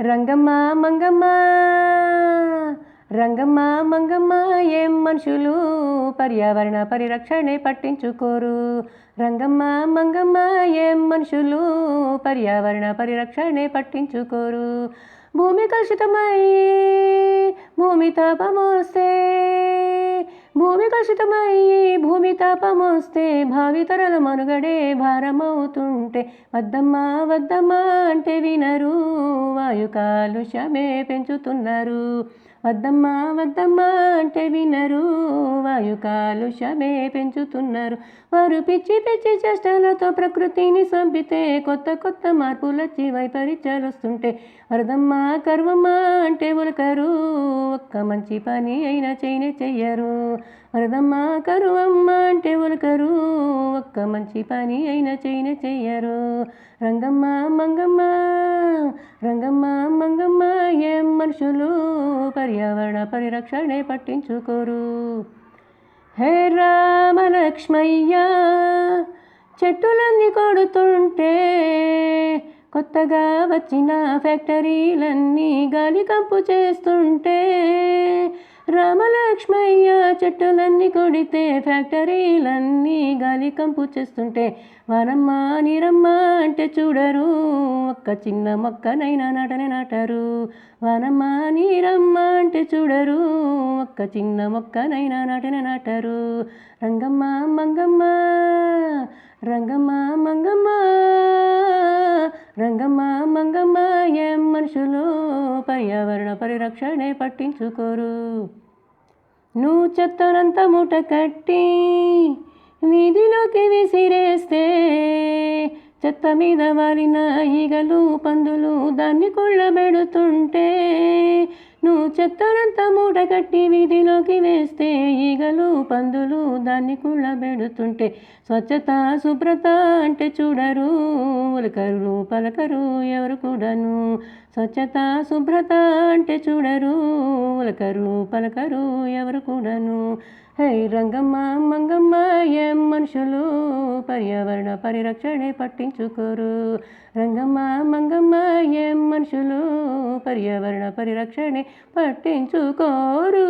రంగమ్మ మంగమ్మ. రంగమ్మ మంగమ్మ ఏం మనుషులు? పర్యావరణ పరిరక్షణే పట్టించుకోరు. రంగమ్మ మంగమ్మ ఏం మనుషులు? పర్యావరణ పరిరక్షణే పట్టించుకోరు. భూమి కలుషితమై భూమి తాపమోస్తే భూమి కలుషితమై భూమి తాపమోస్తే భావితరాల మనుగడే భారమవుతుంటే వద్దమ్మా వద్దమ్మా అంటే వినరు. వాయు కాలుష్యమే పెంచుతున్నారు. వద్దమ్మా వద్దమ్మా అంటే వినరు. వాయు కాలుష్యమే పెంచుతున్నారు. వారు పిచ్చి పిచ్చి చేష్టలతో ప్రకృతిని చంపితే కొత్త కొత్త మార్పులొచ్చి వైపరీత్యాలు వస్తుంటే వరదమ్మ కరువమ్మా అంటే ఉలకరు ఒక్క మంచి పని అయినా చేయనే చెయ్యరు. వరదమ్మా కరువమ్మ అంటే ఉలకరు ఒక్క మంచి పని అయినా చేయనే చెయ్యరు. రంగమ్మ మంగమ్మ రంగమ్మ మంగమ్మ ఏం మనుషులు పర్యావరణ పరిరక్షణే పట్టించుకోరు. హే రామలక్ష్మయ్య చెట్టులన్నీ కొడుతుంటే కొత్తగా వచ్చిన ఫ్యాక్టరీలన్నీ గాలి కంపు చేస్తుంటే లక్ష్మయ్య చెట్టులన్నీ కొడితే ఫ్యాక్టరీలన్నీ గాలి కంపు చేస్తుంటే వనమ్మ నీరమ్మ అంటే చూడరు. ఒక్క చిన్న మొక్కనైనా నాటనే నాటారు. వనమ్మ నీరమ్మ అంటే చూడరు. ఒక్క చిన్న మొక్కనైనా నాటనే నాటారు. రంగమ్మ మంగమ్మ రంగమ్మ మంగమ్మ రంగమ్మ మంగమ్మ ఏం మనుషులు పర్యావరణ పరిరక్షణే పట్టించుకోరు. నువ్వు చెత్తనంత ముట కట్టి వీధిలోకి విసిరేస్తే చెత్త మీద వాలిన ఈగలు పందులు దాన్ని కుళ్ళబెడుతుంటే నువ్వు చెత్తనంత మూట కట్టి వీధిలోకి వేస్తే ఈగలు పందులు దాన్ని కుళ్ళబెడుతుంటే స్వచ్ఛత శుభ్రత అంటే చూడరు ఉలకరు పలకరు ఎవరు కూడాను. స్వచ్ఛత శుభ్రత అంటే చూడరు ఉలకరు పలకరు ఎవరు కూడాను. హై రంగమ్మ మంగమ్మ ఏం మనుషులు పర్యావరణ పరిరక్షణే పట్టించుకోరు. రంగమ్మ మంగమ్మ ఏం మనుషులు పర్యావరణ పరిరక్షణే పట్టించుకోరు.